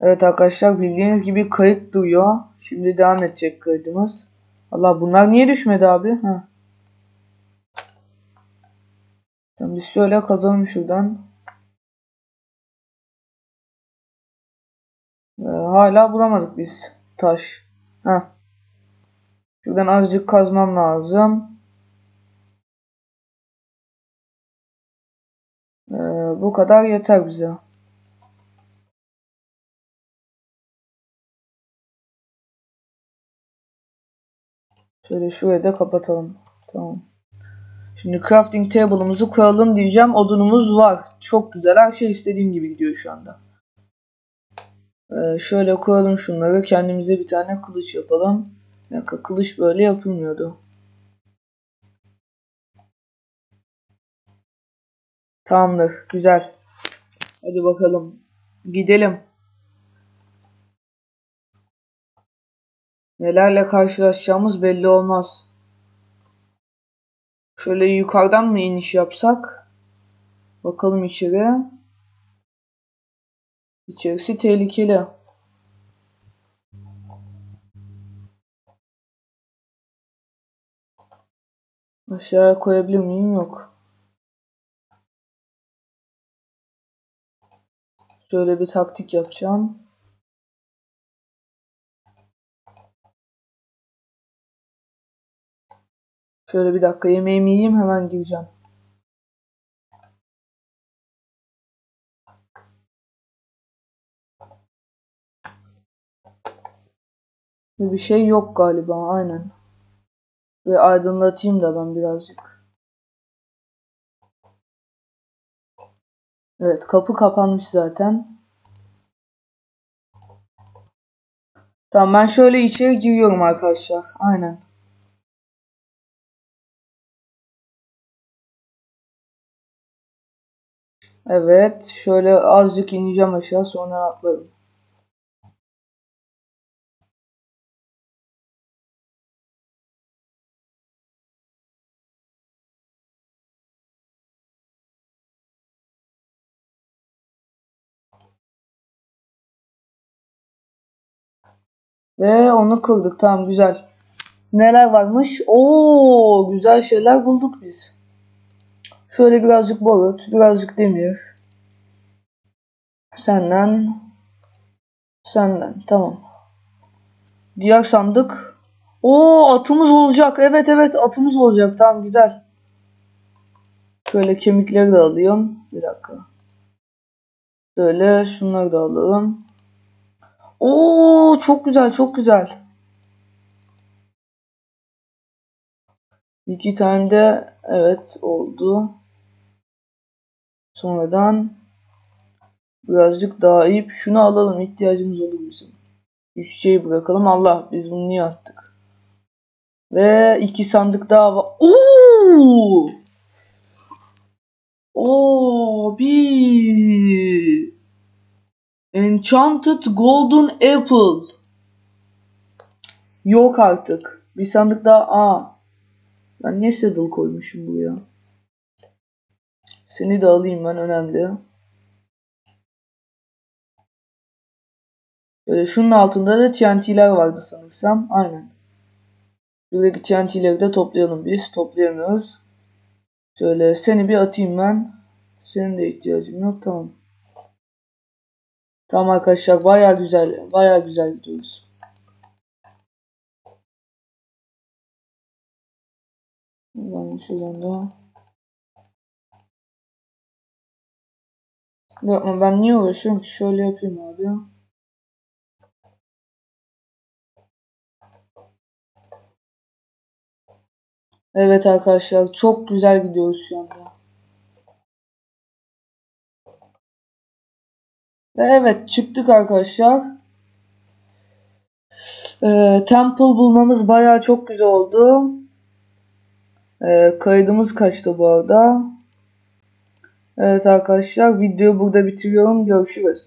Evet arkadaşlar bildiğiniz gibi kayıt duyuyor. Şimdi devam edecek kaydımız. Allah bunlar niye düşmedi abi? Ha. Tamam biz şöyle kazalım şuradan. Ee, hala bulamadık biz taş. Ha. Şuradan azıcık kazmam lazım. Ee, bu kadar yeter bize. Şöyle şurayı da kapatalım. Tamam. Şimdi crafting table'ımızı koyalım diyeceğim. Odunumuz var. Çok güzel. Her şey istediğim gibi gidiyor şu anda. Ee, şöyle koyalım şunları. Kendimize bir tane kılıç yapalım. Dakika, kılıç böyle yapılmıyordu. Tamamdır. Güzel. Hadi bakalım. Gidelim. Nelerle karşılaşacağımız belli olmaz. Şöyle yukarıdan mı iniş yapsak? Bakalım içeri. İçerisi tehlikeli. Aşağıya koyabilir miyim? Yok. Şöyle bir taktik yapacağım. Şöyle bir dakika yemeğimi yiyeyim hemen gireceğim. Bir şey yok galiba aynen. Ve aydınlatayım da ben birazcık. Evet kapı kapanmış zaten. Tamam ben şöyle içeri giriyorum arkadaşlar. Aynen. Evet şöyle azıcık ineceğim aşağı sonra atlarım. Ve onu kıldık. Tamam güzel. Neler varmış? Oo güzel şeyler bulduk biz. Şöyle birazcık barut, birazcık demir. Senden. Senden. Tamam. Diğer sandık. Oo atımız olacak. Evet evet atımız olacak. Tamam güzel. Şöyle kemikleri de alayım. Bir dakika. Şöyle şunları da alalım. Oo çok güzel çok güzel. İki tane de evet oldu. Sonradan birazcık daha ip şunu alalım ihtiyacımız olur bizim. Üç şeyi bırakalım. Allah biz bunu niye attık? Ve iki sandık daha var. Oo! Bir Enchanted Golden Apple. Yok artık. Bir sandık daha. Aa. Ben niye saddle koymuşum buraya? Seni de alayım ben önemli. Böyle şunun altında da TNT'ler vardı sanırsam. Aynen. Buradaki TNT'leri de toplayalım biz. Toplayamıyoruz. Şöyle seni bir atayım ben. Senin de ihtiyacım yok. Tamam. Tamam arkadaşlar baya güzel. Baya güzel gidiyoruz. Ben şuradan da Yapma ben niye uğraşıyorum ki? Şöyle yapayım abi. Evet arkadaşlar çok güzel gidiyoruz şu anda. Ve evet çıktık arkadaşlar. Ee, temple bulmamız baya çok güzel oldu. Ee, kaydımız kaçtı bu arada. Evet arkadaşlar videoyu burada bitiriyorum. Görüşürüz.